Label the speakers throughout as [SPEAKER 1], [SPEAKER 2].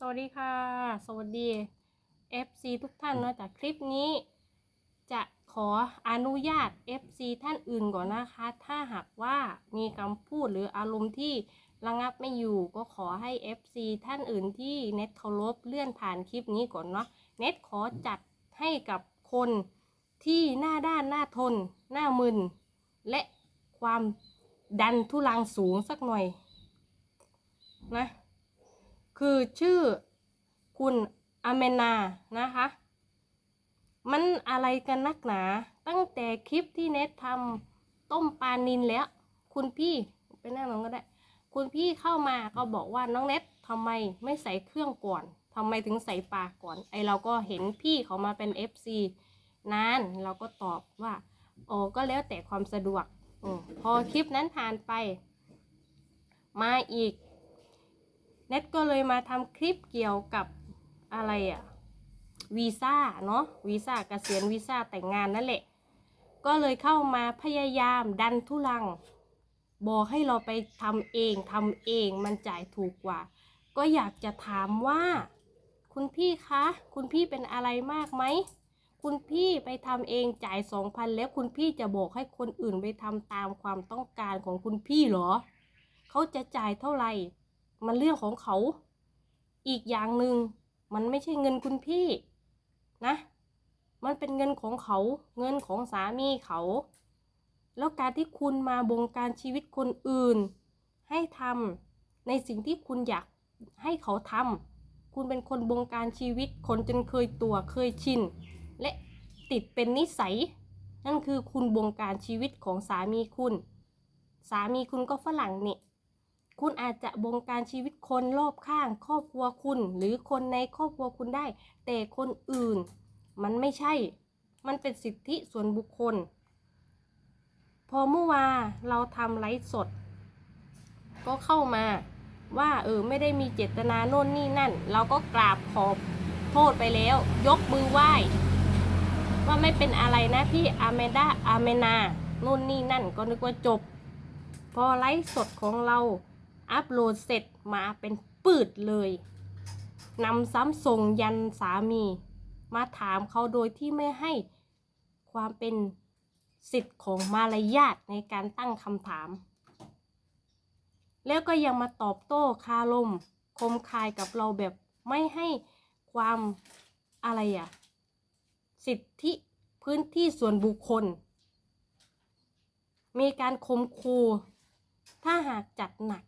[SPEAKER 1] สวัสดีค่ะ สวัสดี FC ทุกท่านเนาะจากคลิปนี้ จะขออนุญาต FC ท่านอื่นก่อนนะคะ ถ้าหากว่ามีคำพูดหรืออารมณ์ที่ระงับไม่อยู่ก็ขอให้ FC ท่านอื่นที่เน็ตเคารพเลื่อนผ่านคลิปนี้ก่อนเนาะเน็ตขอจัดให้กับคนที่หน้าด้านหน้าทน หน้ามึน และความดันทุลังสูงสักหน่อยนะ คือชื่อคุณอเมนานะคะ มันอะไรกันนักหนา ตั้งแต่คลิปที่เน็ตทำต้มปลานินแล้ว คุณพี่ไปนั่งลงก็ได้ คุณพี่เข้ามาก็บอกว่าน้องเน็ตทำไมไม่ใส่เครื่องก่อนทำไมถึงใส่ปลาก่อน ไอเราก็เห็นพี่เขามาเป็น FC นานเราก็ตอบว่าโอ้ก็แล้วแต่ความสะดวกอพอคลิปนั้นผ่านไป มาอีก เน็ตก็เลยมาทำคลิปเกี่ยวกับอะไรอะวีซ่าเนาะวีซ่าเกษียณวีซ่าแต่งงานนั่นแหละ ก็เลยเข้ามาพยายามดันทุลัง บอกให้เราไปทำเองทำเองมันจ่ายถูกกว่า ก็อยากจะถามว่า คุณพี่คะ คุณพี่เป็นอะไรมากไหมคุณพี่ไปทำเองจ่ายสองพันแล้วคุณพี่จะบอกให้คนอื่นไปทำตามความต้องการของคุณพี่เหรอ เขาจะจ่ายเท่าไหร่ มันเรื่องของเขา อีกอย่างหนึ่งมันไม่ใช่เงินคุณพี่นะ มันเป็นเงินของเขา เงินของสามีเขา แล้วการที่คุณมาบงการชีวิตคนอื่น ให้ทำในสิ่งที่คุณอยากให้เขาทำคุณเป็นคนบงการชีวิตคนจนเคยตัวเคยชิน และติดเป็นนิสัย นั่นคือคุณบงการชีวิตของสามีคุณ สามีคุณก็ฝรั่งนี่ คุณอาจจะบงการชีวิตคนรอบข้าง ครอบครัวคุณ หรือคนในครอบครัวคุณได้ แต่คนอื่น มันไม่ใช่ มันเป็นสิทธิส่วนบุคคล พอเมื่อวานเราทำไลฟ์สด ก็เข้ามาว่าเออไม่ได้มีเจตนาโน่นนี่นั่น เราก็กราบขอบโทษไปแล้ว ยกมือไหว้ ว่าไม่เป็นอะไรนะพี่อาเมดาอาเมนาโน่นนี่นั่นก็นึกว่าจบ พอไลฟ์สดของเรา อัปโหลดเสร็จมาเป็นปืดเลยนำซ้ำส่งยันสามี มาถามเขาโดยที่ไม่ให้ความเป็นสิทธิ์ของมารยาทในการตั้งคำถาม แล้วก็ยังมาตอบโต้คารมคมคายกับเราแบบไม่ให้ความอะไรอะสิทธิพื้นที่ส่วนบุคคล มีการคมคูถ้าหากจัดหนัก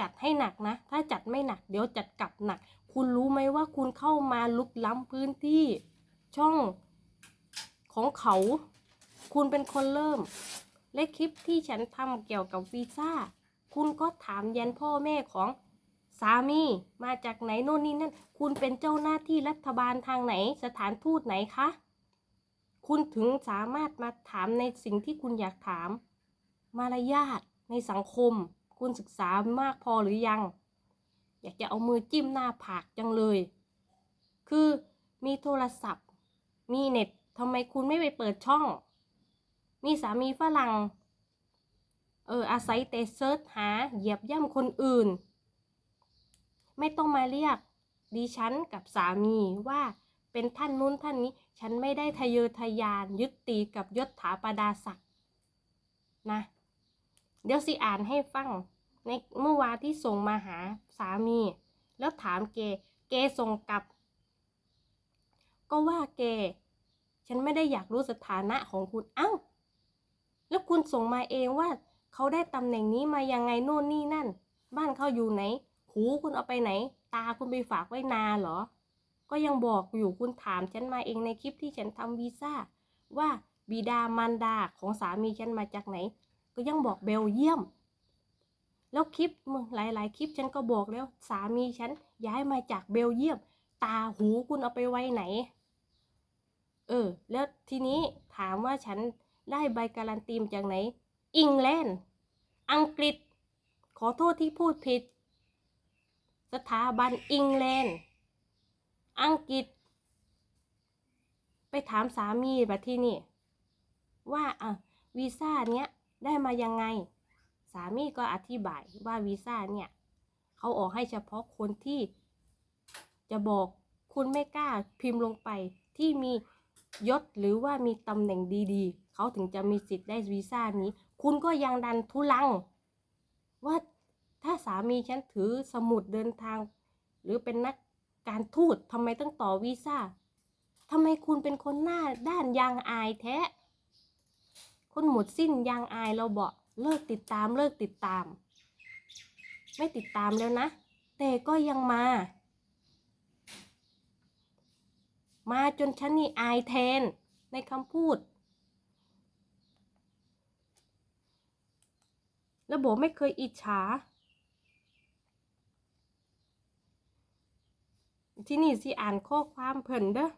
[SPEAKER 1] จัดให้หนักนะ ถ้าจัดไม่หนัก เดี๋ยวจัดกลับหนัก คุณรู้ไหมว่าคุณเข้ามาลุกล้ำพื้นที่ช่องของเขา คุณเป็นคนเริ่ม และคลิปที่ฉันทำเกี่ยวกับวีซ่า คุณก็ถามยันพ่อแม่ของสามีมาจากไหนโน่นนี่นั่น คุณเป็นเจ้าหน้าที่รัฐบาลทางไหน สถานทูตไหนคะ คุณถึงสามารถมาถามในสิ่งที่คุณอยากถาม มารยาทในสังคม คุณศึกษามากพอหรือยัง อยากจะเอามือจิ้มหน้าผากจังเลย คือมีโทรศัพท์ มีเน็ตทำไมคุณไม่ไปเปิดช่อง มีสามีฝรั่ง เอออาศัยแต่เซิร์ชหาเหยียบย่ำคนอื่น ไม่ต้องมาเรียกดิฉันกับสามีว่าเป็นท่านนู้นท่านนี้ ฉันไม่ได้ทะเยอทะยานยึดตีกับยศถาบรรดาศักดิ์นะ เดี๋ยวสิอ่านให้ฟัง ในเมื่อวานที่ส่งมาหาสามี แล้วถามเก เกส่งกลับ ก็ว่าเก ฉันไม่ได้อยากรู้สถานะของคุณเอ้า แล้วคุณส่งมาเองว่าเขาได้ตำแหน่งนี้มายังไงโน่นนี่นั่น บ้านเขาอยู่ไหน หูคุณเอาไปไหน ตาคุณไปฝากไว้นาเหรอ ก็ยังบอกอยู่คุณถามฉันมาเองในคลิปที่ฉันทำวีซ่าว่าบิดามารดาของสามีฉันมาจากไหน ก็ยังบอกเบลเยียม แล้วคลิปมึงหลาย ๆ คลิปฉันก็บอกแล้วสามีฉันย้ายมาจากเบลเยียม ตาหูคุณเอาไปไว้ไหน เออ แล้วทีนี้ถามว่าฉันได้ใบการันตีมจากไหนอังแลนด์อังกฤษ ขอโทษที่พูดผิด สถาบันอังแลนด์อังกฤษ ไปถามสามีแบบที่นี่ ว่าอะวีซ่าเนี้ยได้มายังไง สามีก็อธิบายว่าวีซ่าเนี่ยเขาออกให้เฉพาะคนที่จะบอกคุณไม่กล้าพิมพ์ลงไปที่มียศหรือว่ามีตำแหน่งดีๆ เขาถึงจะมีสิทธิ์ได้วีซ่านี้ คุณก็ยังดันทุลัง ว่าถ้าสามีฉันถือสมุดเดินทาง หรือเป็นนักการทูตทำไมต้องต่อวีซ่าทำไมคุณเป็นคนหน้าด้านยางอายแท้คุณหมดสิ้นยางอายเราบอก เลิกติดตามเลิกติดตาม ไม่ติดตามแล้วนะ แต่ก็ยังมา มาจนฉันนี่อายแทนในคำพูด แล้วบอกไม่เคยอิจฉา ที่นี่สิอ่านข้อความเพิ่นเด้อ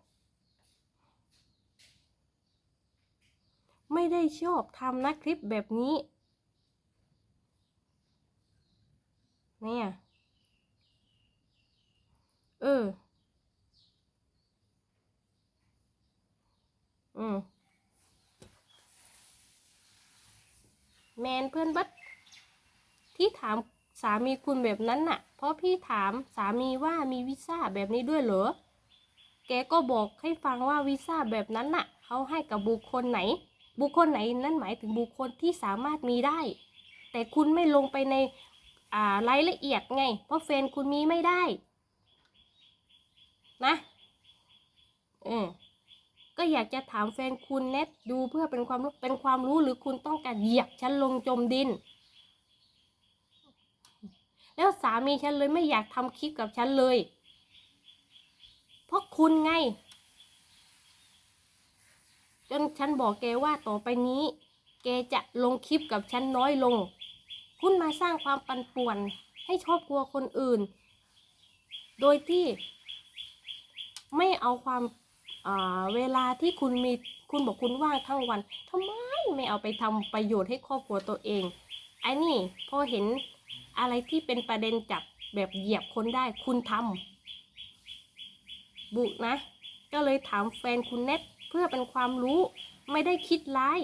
[SPEAKER 1] ไม่ได้ชอบทำนะคลิปแบบนี้ เนี่ยเออ อืมแมนเพื่อนบัดที่ถามสามีคุณแบบนั้นน่ะ เพราะพี่ถามสามีว่ามีวีซ่าแบบนี้ด้วยเหรอ แกก็บอกให้ฟังว่าวีซ่าแบบนั้นน่ะ เขาให้กับบุคคลไหน บุคคลไหนนั่นหมายถึงบุคคลที่สามารถมีได้ แต่คุณไม่ลงไปในารายละเอียดไง เพราะแฟนคุณมีไม่ได้ นะเออก็อยากจะถามแฟนคุณเน็ตดูเพื่อเป็นความรู้เป็นความรู้หรือคุณต้องการเหยียบฉันลงจมดิน แล้วสามีฉันเลยไม่อยากทำคลิปกับฉันเลย เพราะคุณไง จนฉันบอกแกว่าต่อไปนี้ แกจะลงคลิปกับฉันน้อยลง คุณมาสร้างความปั่นป่วน ให้ชอบกลัวคนอื่น โดยที่ ไม่เอาความอ่าเวลาที่คุณมีคุณบอกคุณว่างทั้งวันทำไมไม่เอาไปทำประโยชน์ให้ครอบครัวตัวเองไอ้นี่พอเห็นอะไรที่เป็นประเด็นจับแบบเหยียบคนได้คุณทำบุกนะ ก็เลยถามแฟนคุณเน็ตเพื่อเป็นความรู้ ไม่ได้คิดร้าย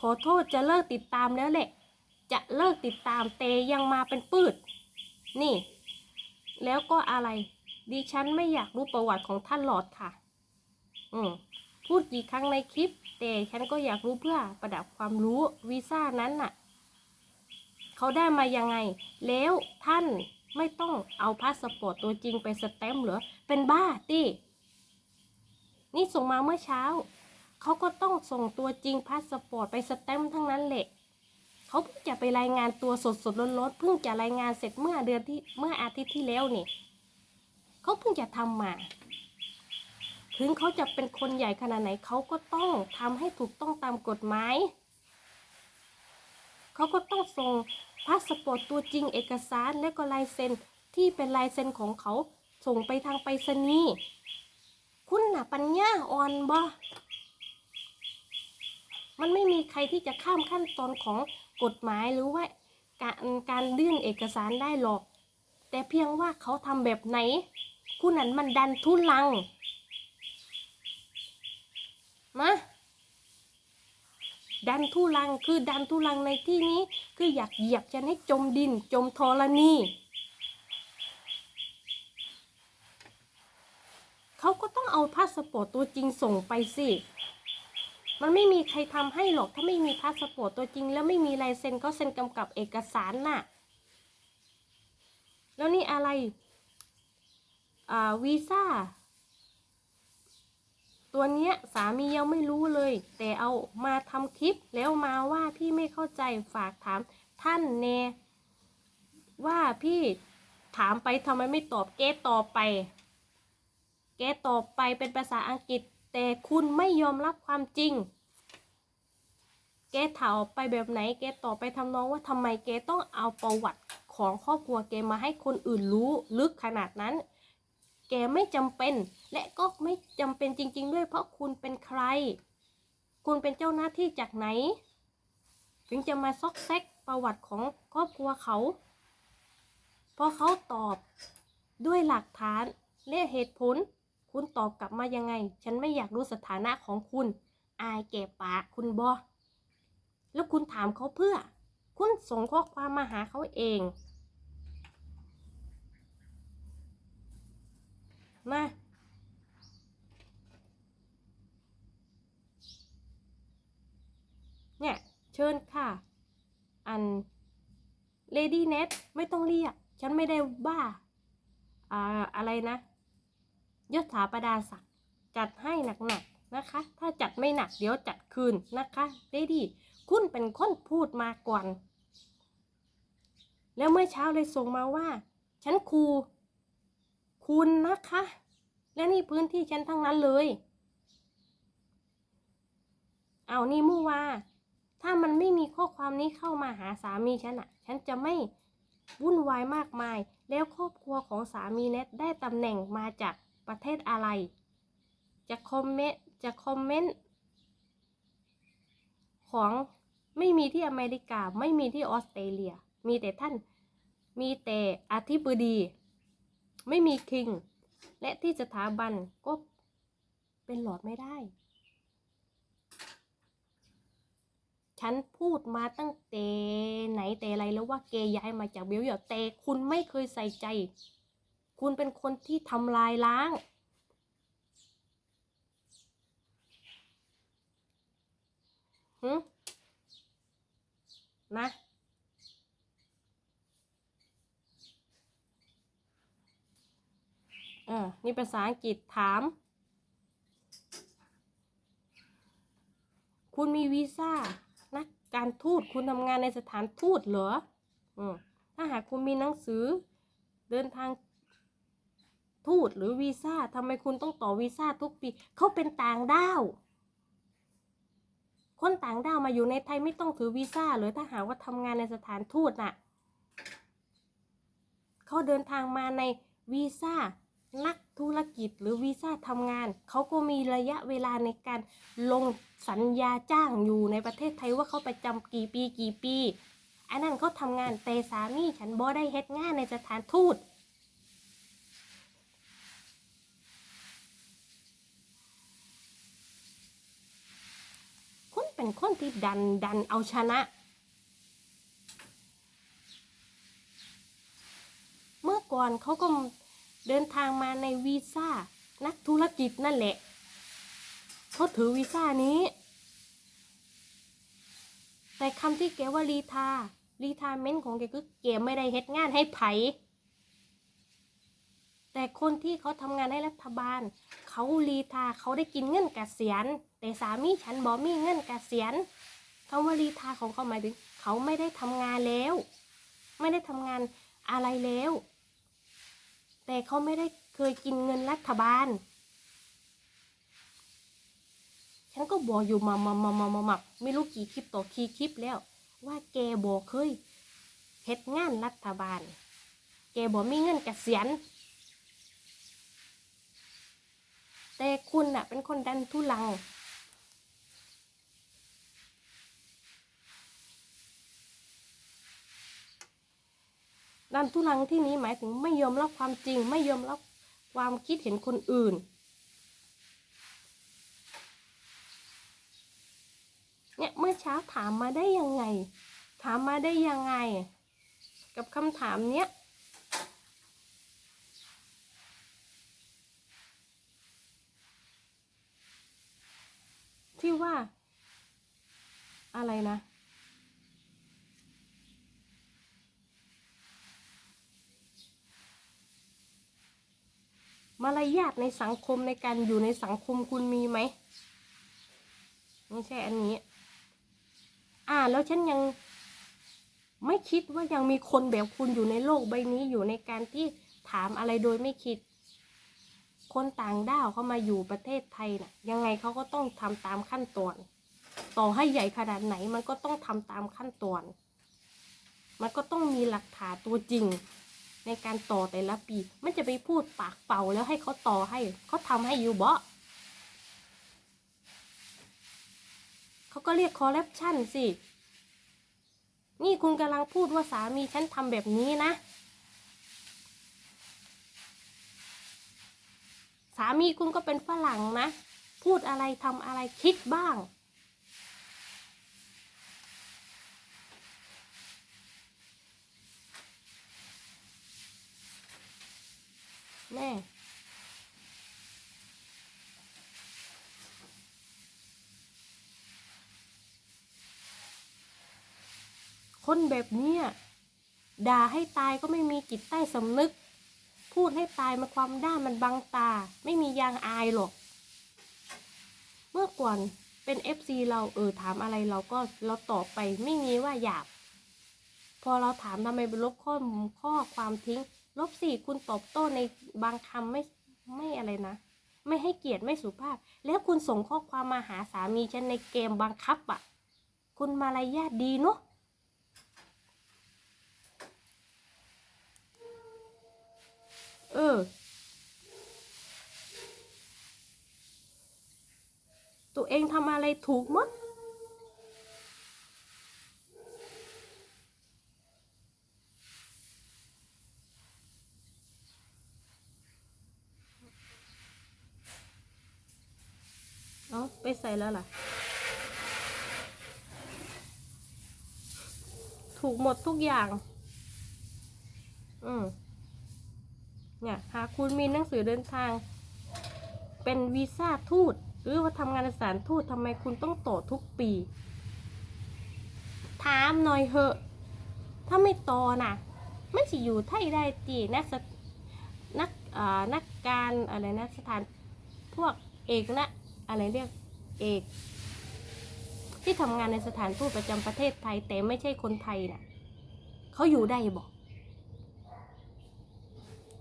[SPEAKER 1] ขอโทษจะเลิกติดตามแล้วแหละ จะเลิกติดตามเตยังมาเป็นปืดนี่ แล้วก็อะไรดิฉันไม่อยากรู้ประวัติของท่านหลอดค่ะ อืมพูดกี่ครั้งในคลิป แต่ฉันก็อยากรู้เพื่อประดับความรู้วีซ่านั้นน่ะ เขาได้มายังไง แล้วท่านไม่ต้องเอาพาสปอร์ตตัวจริงไปสแตมป์เหรอ เป็นบ้าตินี่ส่งมาเมื่อเช้า เขาก็ต้องส่งตัวจริงพาสปอร์ตไปสแตมป์ทั้งนั้นแหละ เขาเพิ่งจะไปรายงานตัวสดสดๆร้อนๆเพิ่งจะรายงานเสร็จเมื่อเดือนที่เมื่ออาทิตย์ที่แล้วนี่เขาเพิ่งจะทำมา ถึงเขาจะเป็นคนใหญ่ขนาดไหนเขาก็ต้องทำให้ถูกต้องตามกฎหมายเขาก็ต้องส่งพาสปอร์ตตัวจริงเอกสารและก็ลายเซ็นที่เป็นลายเซ็นของเขาส่งไปทางไปรษณีย์คุณน่ะปัญญาอ่อนบ่มันไม่มีใครที่จะข้ามขั้นตอนของ กฎหมายหรือว่าการการยื่นเอกสารได้หรอก แต่เพียงว่าเขาทำแบบไหนคุณนั้นมันดันทุลัง มาดันทุลังคือดันทุลังในที่นี้ คืออยากเหยียบฉันให้จมดินจมธรณี เขาก็ต้องเอาพาสปอร์ตตัวจริงส่งไปสิ มันไม่มีใครทำให้หรอกถ้าไม่มีพาสปอร์ตตัวจริง แล้วไม่มีลายเซ็นก็เซ็นกำกับเอกสารน่ะ แล้วนี่อะไร อ่าวีซ่า ตัวเนี้ยสามียังไม่รู้เลย แต่เอามาทำคลิปแล้วมาว่าพี่ไม่เข้าใจฝากถามท่านเนว่าพี่ถามไปทำไมไม่ตอบเกตอบไปแกตอบไปเป็นภาษาอังกฤษ แต่คุณไม่ยอมรับความจริง แกถามออกไปแบบไหน แกตอบไปทำนองว่าทำไมแกต้องเอาประวัติของครอบครัวแกมาให้คนอื่นรู้ลึกขนาดนั้น แกไม่จำเป็น และก็ไม่จำเป็นจริง ๆ ด้วย เพราะคุณเป็นใคร คุณเป็นเจ้าหน้าที่จากไหน ถึงจะมาซอกแซกประวัติของครอบครัวเขาเพราะเขาตอบด้วยหลักฐานและเหตุผล คุณตอบกลับมายังไง ฉันไม่อยากรู้สถานะของคุณ อายแก่ปากคุณบอแล้วคุณถามเขาเพื่อ คุณส่งข้อความมาหาเขาเองนะเนี่ย เชิญค่ะ อัน Lady Net ไม่ต้องเรียก ฉันไม่ได้บ้า อ่า อะไรนะ ยศถาประดาศักดิ์จัดให้หนักๆนะคะ ถ้าจัดไม่หนักเดี๋ยวจัดคืนนะคะเ a ดี้คุณเป็นคนพูดมาก่อน แล้วเมื่อเช้าเลยส่งมาว่า ฉันครูคุณนะคะ และนี่พื้นที่ฉันทั้งนั้นเลย เอานี่มู่ว่าถ้ามันไม่มีข้อความนี้เข้ามาหาสามีฉันอะฉันจะไม่วุ่นวายมากมาย แล้วครอบครัวของสามีเน็ตได้ตำแหน่งมาจาก ประเทศอะไร จะคอมเมนต์จะคอมเมนต์ของไม่มีที่อเมริกาไม่มีที่ออสเตรเลีย มีแต่ท่านมีแต่อธิบดี ไม่มีคิง และที่สถาบันก็เป็นหลอดไม่ได้ ฉันพูดมาตั้งแต่ไหนแต่ไรแล้วว่าเกย้ายมาจากเบลเยียมแต่คุณไม่เคยใส่ใจ คุณเป็นคนที่ทำลายล้าง หืมนะเออนี่ภาษาอังกฤษถาม คุณมีวีซ่านักการทูตคุณทำงานในสถานทูตเหรอ อืมถ้าหากคุณมีหนังสือเดินทาง ทูตหรือวีซ่าทำไมคุณต้องต่อวีซ่าทุกปีเขาเป็นต่างด้าวคนต่างด้าวมาอยู่ในไทยไม่ต้องถือวีซ่าเลยถ้าหากว่าทำงานในสถานทูตน่ะเขาเดินทางมาในวีซ่านักธุรกิจหรือวีซ่าทำงาน เขาก็มีระยะเวลาในการลงสัญญาจ้างอยู่ในประเทศไทยว่าเขาไปจำกี่ปีกี่ปี อันนั้นเขาทำงานแต่สามีฉันบ่ได้เฮ็ดงานในสถานทูต เป็นคนที่ดันดันเอาชนะ เมื่อก่อนเขาก็เดินทางมาในวีซ่านักธุรกิจนั่นแหละเขาถือวีซ่านี้ แต่คำที่แกว่ารีทารีทาเมนต์ของแกคือแกไม่ได้เฮ็ดงานให้ไผ แต่คนที่เขาทำงานให้รัฐบาล เขารีทาเขาได้กินเงินเกษียณ แต่สามีฉันบอมีเงินเกษียณคำว่ารีทาของเขาหมายถึง เขาไม่ได้ทำงานแล้ว ไม่ได้ทำงานอะไรแล้ว แต่เขาไม่ได้เคยกินเงินรัฐบาล ฉันก็บอกอยู่มามามามามามาไม่รู้กี่คลิปต่อกี่คลิปแล้ว ว่าแกบอกเคยเฮ็ดงานรัฐบาล แกบอกมีเงินเกษียณ แต่คุณน่ะเป็นคนดันทุลัง ดันทุลังที่นี้หมายถึงไม่ยอมรับความจริง ไม่ยอมรับความคิดเห็นคนอื่นเนี่ยเมื่อเช้าถามมาได้ยังไง ถามมาได้ยังไง กับคำถามเนี้ย ที่ว่า อะไรนะ มารยาทในสังคมในการอยู่ในสังคมคุณมีไหมไม่ใช่อันนี้ อ่า แล้วฉันยังไม่คิดว่ายังมีคนแบบคุณอยู่ในโลกใบนี้อยู่ในการที่ถามอะไรโดยไม่คิด คนต่างด้าวเขามาอยู่ประเทศไทยน่ะ ยังไงเขาก็ต้องทำตามขั้นตอน ต่อให้ใหญ่ขนาดไหนมันก็ต้องทำตามขั้นตอน มันก็ต้องมีหลักฐานตัวจริง ในการต่อแต่ละปี มันจะไปพูดปากเป่าแล้วให้เขาต่อให้เขาทำให้อยู่บ่เขาก็เรียกคอร์รัปชันสิ นี่คุณกำลังพูดว่าสามีฉันทำแบบนี้นะ สามีคุณก็เป็นฝรั่งนะ พูดอะไรทำอะไรคิดบ้าง แม่คนแบบนี้ด่าให้ตายก็ไม่มีจิตใต้สำนึก พูดให้ตายมันความด้านมันบังตา ไม่มียางอายหรอก เมื่อก่อนเป็น FC เราเออถามอะไรเราก็เราตอบไปไม่มีว่าหยาบ พอเราถามทำไมไปลบข้อข้อความทิ้ง ลบสิคุณตอบโต้ในบางคำไม่ไม่อะไรนะ ไม่ให้เกียรติไม่สุภาพ แล้วคุณส่งข้อความมาหาสามีฉันในเกมบังคับอะ คุณมารยาทดีเนาะ ออ ตัวเองทำอะไรถูกหมดเอาไปใส่แล้วล่ะ ถูกหมดทุกอย่าง อืม เนี่ยหากคุณมีหนังสือเดินทาง เป็นวีซ่าทูตหรือว่าทำงานในสถารทูตทำไมคุณต้องต่อทุกปี ถามหน่อยเหอะ ถ้าไม่ต่อน่ะมันสิอยู่ไทยได้จีนักสนักอ่านักการอะไรนะสถานพวกเอกนะอะไรเรียกเอก ที่ทำงานในสถานทูตประจำประเทศไทย แต่ไม่ใช่คนไทยน่ะเขาอยู่ได้บอก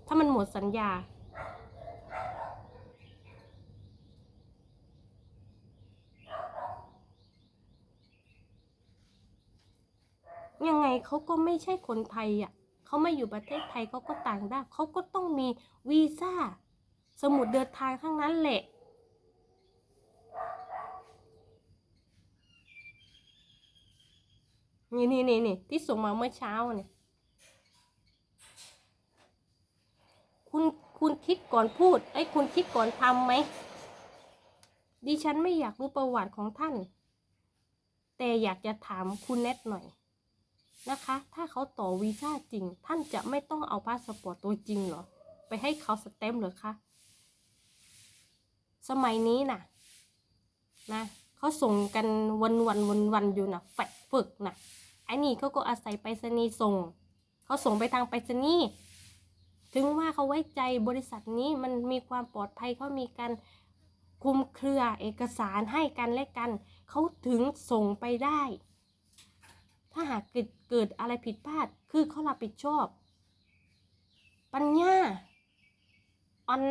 [SPEAKER 1] ถ้ามันหมดสัญญา ยังไงเขาก็ไม่ใช่คนไทยอะเขาไม่อยู่ประเทศไทยเขาก็ต่างด้าวเขาก็ต้องมีวีซ่า สมุดเดินทางทั้งนั้นแหละนี่นี่นี่นี่ที่ส่งมาเมื่อเช้าเนี่ย คุณคุณคิดก่อนพูดไอ้คุณคิดก่อนทำไหมดิฉันไม่อยากรู้ประวัติของท่าน แต่อยากจะถามคุณเน็ตหน่อยนะคะ ถ้าเขาต่อวีซ่าจริง ท่านจะไม่ต้องเอาพาสปอร์ตตัวจริงหรอ ไปให้เขาสเต็มหรอคะ สมัยนี้น่ะ นะเขาส่งกันวันวันวันวันอยู่นะแฟกฝึกน่ะไอ้นี่เขาก็อาศัยไปรษณีย์ส่ง เขาส่งไปทางไปรษณีย์ ถึงว่าเขาไว้ใจบริษัทนี้มันมีความปลอดภัยเขามีการคุมเครือเอกสารให้กันและกัน เขาถึงส่งไปได้ ถ้าหากเกิดเกิดอะไรผิดพลาด คือเขารับผิดชอบ ปัญญาอัน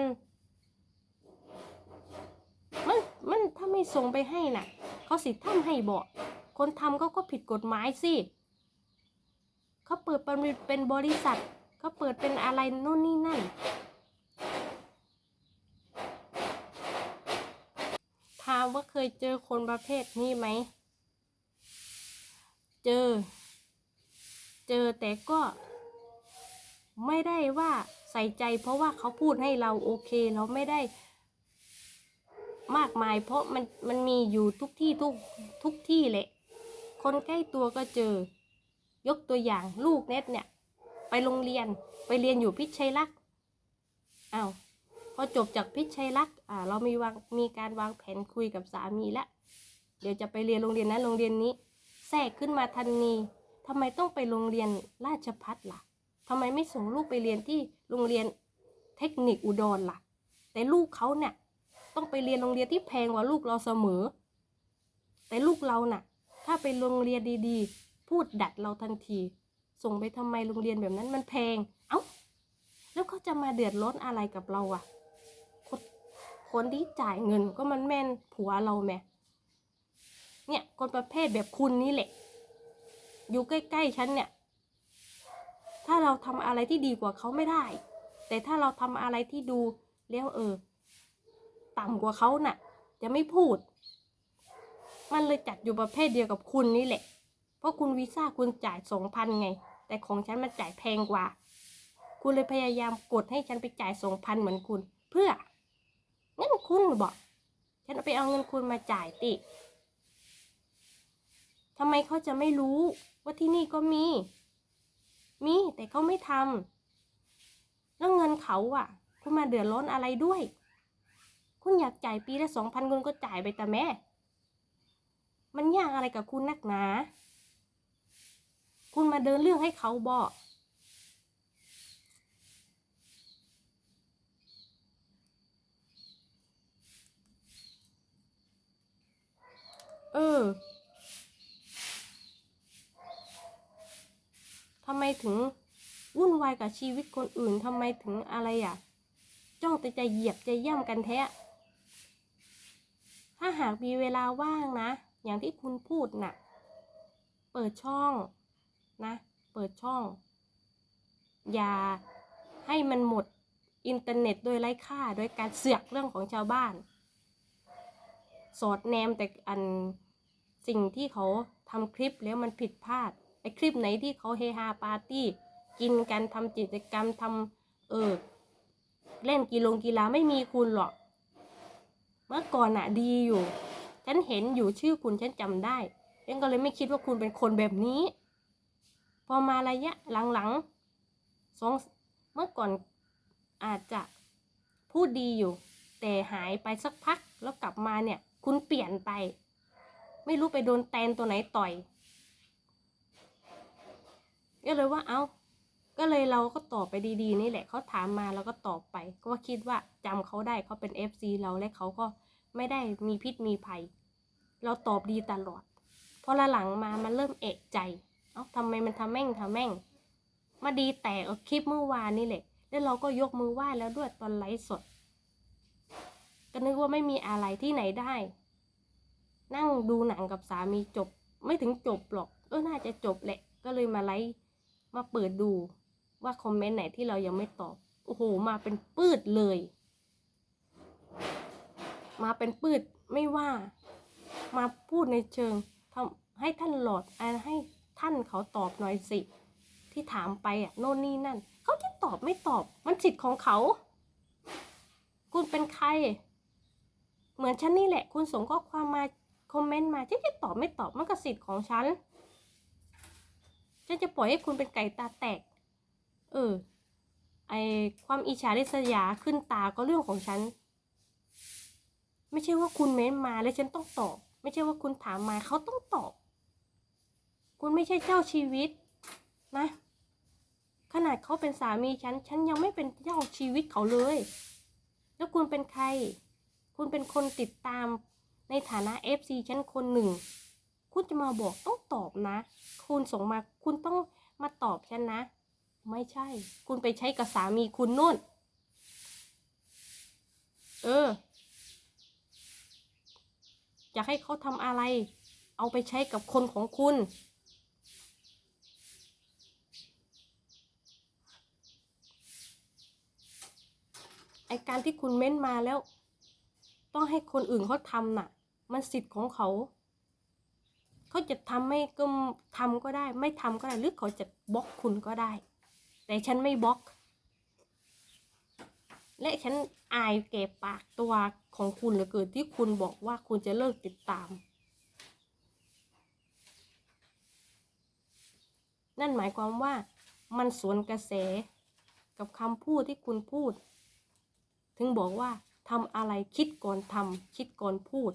[SPEAKER 1] มันมันถ้าไม่ส่งไปให้น่ะ เขาสิทำให้บอกคนทำก็ก็ผิดกฎหมายสิ เขาเปิดเป็นบริษัท เขาเปิดเป็นอะไรโน่นนี่นั่น ถามว่าเคยเจอคนประเภทนี้ไหม เจอ เจอแต่ก็ไม่ได้ว่าใส่ใจ เพราะว่าเขาพูดให้เราโอเคเราไม่ได้มากมาย เพราะมันมันมีอยู่ทุกที่ทุกทุกที่แหละ คนใกล้ตัวก็เจอ ยกตัวอย่างลูกเน็ตเนี่ย ไปโรงเรียนไปเรียนอยู่พิชัยลักษ์อ้าวพอจบจากพิชัยลักษ์อ่าเรามีวางมีการวางแผนคุยกับสามีแล้วเดี๋ยวจะไปเรียนโรงเรียนนั้นโรงเรียนนี้ แทรกขึ้นมาทันนีทำไมต้องไปโรงเรียนราชพัฒล่ะทำไมไม่ส่งลูกไปเรียนที่โรงเรียนเทคนิคอุดรล่ะ แต่ลูกเขาเนี่ยต้องไปเรียนโรงเรียนที่แพงกว่าลูกเราเสมอ แต่ลูกเราน่ะ ถ้าไปโรงเรียนดีๆ พูดดัดเราทันที ส่งไปทำไมโรงเรียนแบบนั้นมันแพง เอ้า แล้วเขาจะมาเดือดร้อนอะไรกับเราอะคนคนที่จ่ายเงินก็มันแม่นผัวเราแม่เนี่ยคนประเภทแบบคุณนี่แหละ อยู่ใกล้ๆฉันเนี่ย ถ้าเราทำอะไรที่ดีกว่าเขาไม่ได้ แต่ถ้าเราทำอะไรที่ดูแล้วเออ ต่ำกว่าเขาน่ะ จะไม่พูด มันเลยจัดอยู่ประเภทเดียวกับคุณนี่แหละ เพราะคุณวีซ่าคุณจ่ายสองพันไง แต่ของฉันมันจ่ายแพงกว่า คุณเลยพยายามกดให้ฉันไปจ่ายสองพันเหมือนคุณ เพื่องั้นคุณบอก ฉันไปเอาเงินคุณมาจ่ายติทำไมเขาจะไม่รู้ว่าที่นี่ก็มี มีแต่เขาไม่ทำแล้วเงินเขาอะ คุณมาเดือดร้อนอะไรด้วย คุณอยากจ่ายปีละสองพันคุณก็จ่ายไปแต่แม่ มันยากอะไรกับคุณนักหนา คุณมาเดินเรื่องให้เขาบอกเออทำไมถึงวุ่นวายกับชีวิตคนอื่นทำไมถึงอะไรอะ จ้องแต่จะเหยียบจะย่ำกันแท้ ถ้าหากมีเวลาว่างนะ อย่างที่คุณพูดน่ะ เปิดช่อง นะ เปิดช่อง อย่าให้มันหมดอินเทอร์เน็ตโดยไร้ค่าโดยการเสือกเรื่องของชาวบ้าน สอดแนมแต่อันสิ่งที่เขาทำคลิปแล้วมันผิดพลาดไอคลิปไหนที่เขาเฮฮาปาร์ตี้กินกันทำกิจกรรมทำเออเล่นกีฬงกีฬาไม่มีคุณหรอก เมื่อก่อนอะดีอยู่ ฉันเห็นอยู่ชื่อคุณฉันจำได้ฉันก็เลยไม่คิดว่าคุณเป็นคนแบบนี้ พอมาระยะหลังๆสองเมื่อก่อนอาจจะพูดดีอยู่ แต่หายไปสักพักแล้วกลับมาเนี่ย คุณเปลี่ยนไป ไม่รู้ไปโดนแตนตัวไหนต่อยก็เลยว่าเอา้า ก็เลยเราก็ตอบไปดีๆนี่แหละเขาถามมาเราก็ตอบไป ก็คิดว่าจำเขาได้เขาเป็น FC เราและเขาก็ไม่ได้มีพิษมีภัย เราตอบดีตลอดพอละหลังมามันเริ่มเอกใจ เอ้าทำไมมันทำแม่งทำแม่ง มาดีแต่เอาคลิปเมื่อวานนี่แหละ แล้วเราก็ยกมือไหว้แล้วด้วยตอนไลฟ์สด ก็นึกว่าไม่มีอะไรที่ไหนได้ นั่งดูหนังกับสามีจบ ไม่ถึงจบหรอก เออ น่าจะจบแหละ ก็เลยมาไลฟ์ มาเปิดดูว่าคอมเมนต์ไหนที่เรายังไม่ตอบ โอ้โห มาเป็นปืดเลย มาเป็นปืดไม่ว่า มาพูดในเชิงทำให้ท่านหลอดอให้ ท่านเขาตอบหน่อยสิ ที่ถามไปอะโน่นนี่นั่น เขาจะตอบไม่ตอบ มันสิทธิ์ของเขา คุณเป็นใคร เหมือนฉันนี่แหละ คุณส่งข้อความมาคอมเมนต์มาฉันจะตอบไม่ตอบมันก็สิทธิ์ของฉัน ฉันจะปล่อยให้คุณเป็นไก่ตาแตก เออ ไอความอิจฉาริษยาขึ้นตาก็เรื่องของฉัน ไม่ใช่ว่าคุณเม้นมาแล้วฉันต้องตอบ ไม่ใช่ว่าคุณถามมาเขาต้องตอบ คุณไม่ใช่เจ้าชีวิตนะ ขนาดเขาเป็นสามีฉัน ฉันยังไม่เป็นเจ้าชีวิตเขาเลย แล้วคุณเป็นใคร คุณเป็นคนติดตามในฐานะ FC ฉันคนหนึ่ง คุณจะมาบอกต้องตอบนะ คุณส่งมาคุณต้องมาตอบฉันนะ ไม่ใช่ คุณไปใช้กับสามีคุณนู่น เอออยากให้เขาทำอะไร เอาไปใช้กับคนของคุณ ไอการที่คุณเม้นมาแล้ว ต้องให้คนอื่นเขาทำน่ะ มันสิทธิ์ของเขา เขาจะทำไม่ก็ทำก็ได้ ไม่ทำก็ได้ หรือเขาจะบล็อกคุณก็ได้ แต่ฉันไม่บล็อก และฉันอายเก็บปากตัวของคุณเหลือเกินที่คุณบอกว่าคุณจะเลิกติดตาม นั่นหมายความว่ามันสวนกระแสกับคำพูดที่คุณพูด ถึงบอกว่าทำอะไรคิดก่อนทำคิดก่อนพูด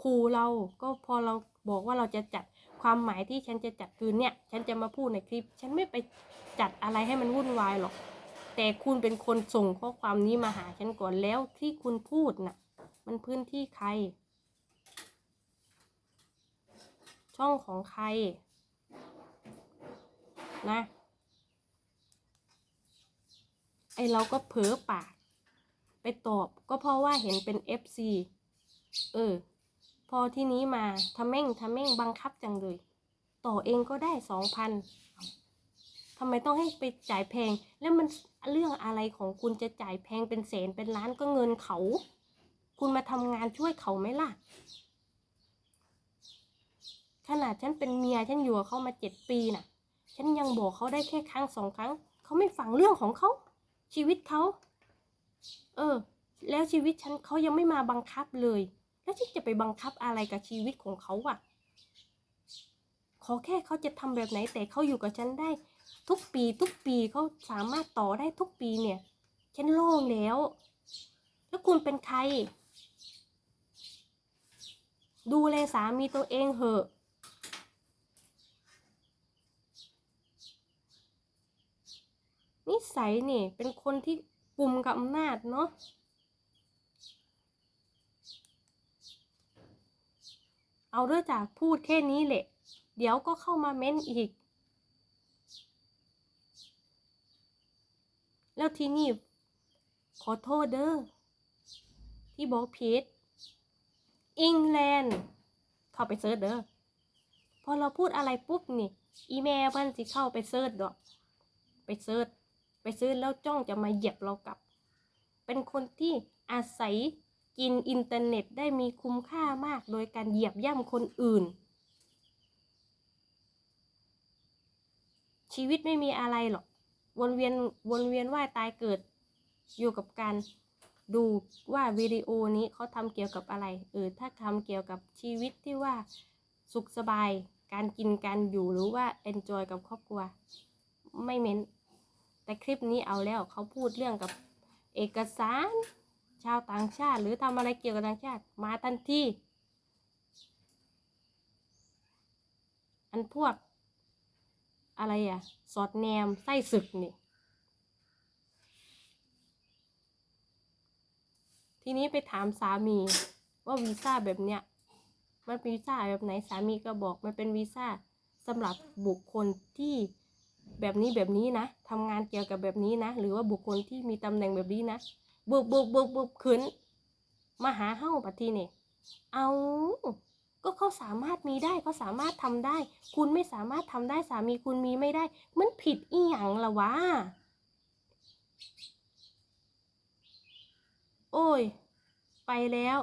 [SPEAKER 1] ครูเราก็พอเราบอกว่าเราจะจัดความหมายที่ฉันจะจัดคือเนี่ย ฉันจะมาพูดในคลิป ฉันไม่ไปจัดอะไรให้มันวุ่นวายหรอก แต่คุณเป็นคนส่งข้อความนี้มาหาฉันก่อนแล้วที่คุณพูดน่ะ มันพื้นที่ใคร ช่องของใคร นะ ไอเราก็เผลอปาก ไปตอบก็เพราะว่าเห็นเป็น FC เออ พอที่นี้มาทำแม่งทำแม่งบังคับจังเลย ต่อเองก็ได้สองพันทำไมต้องให้ไปจ่ายแพง แล้วมันเรื่องอะไรของคุณจะจ่ายแพงเป็นแสนเป็นล้านก็เงินเขา คุณมาทำงานช่วยเขาไหมล่ะ ขนาดฉันเป็นเมียฉันอยู่กับเขามาเจ็ดปีน่ะ ฉันยังบอกเขาได้แค่ครั้งสองครั้ง เขาไม่ฟังเรื่องของเขา ชีวิตเขา เออ แล้วชีวิตฉันเขายังไม่มาบังคับเลย แล้วฉันจะไปบังคับอะไรกับชีวิตของเขาอะขอแค่เขาจะทำแบบไหนแต่เขาอยู่กับฉันได้ ทุกปีทุกปีเขาสามารถต่อได้ทุกปีเนี่ย ฉันโล่งแล้ว แล้วคุณเป็นใคร ดูแลสามีตัวเองเหอะ นิสัยนี่เป็นคนที่กลุ่มกับอำนาจเนาะเอาเรื่องจากพูดแค่นี้แหละ เดี๋ยวก็เข้ามาเม้นอีก แล้วทีนี่ขอโทษเด้อที่บอกผิดอังแลนด์เข้าไปเซิร์ชเด้อพอเราพูดอะไรปุ๊บนี่ อีเมลมันสิเข้าไปเซิร์ชดอก ไปเซิร์ช ไปซิร์ชแล้วจ้องจะมาเหยียบเรากลับ เป็นคนที่อาศัยกินอินเทอร์เน็ตได้มีคุ้มค่ามากโดยการเหยียบย่ำคนอื่น ชีวิตไม่มีอะไรหรอก วนเวียนวนเวียนว่ายตายเกิด อยู่กับการดูว่าวิดีโอนี้เขาทำเกี่ยวกับอะไร เออ ถ้าทำเกี่ยวกับชีวิตที่ว่าสุขสบาย การกินการอยู่หรือว่า enjoy กับครอบครัว ไม่เม้น แต่คลิปนี้เอาแล้วเขาพูดเรื่องกับเอกสาร ชาวต่างชาติ หรือทำอะไรเกี่ยวกับต่างชาติ มาทันทีอันพวก อะไรอะสอดแนมไส้ศึกนี่ ทีนี้ไปถามสามีว่าวีซ่าแบบเนี้ยมันเป็นวีซ่าแบบไหนสามีก็บอกมันเป็นวีซ่าสำหรับบุคคลที่ แบบนี้แบบนี้นะทำงานเกี่ยวกับแบบนี้นะ หรือว่าบุคคลที่มีตำแหน่งแบบนี้นะบุบบุบบุบบุบขึ้นมาหาเฮ้าปะทีนี่เอาก็เขาสามารถมีได้เขาสามารถทำได้ คุณไม่สามารถทำได้สามีคุณมีไม่ได้ มันผิดอีหยังละวะโอ้ย ไปแล้ว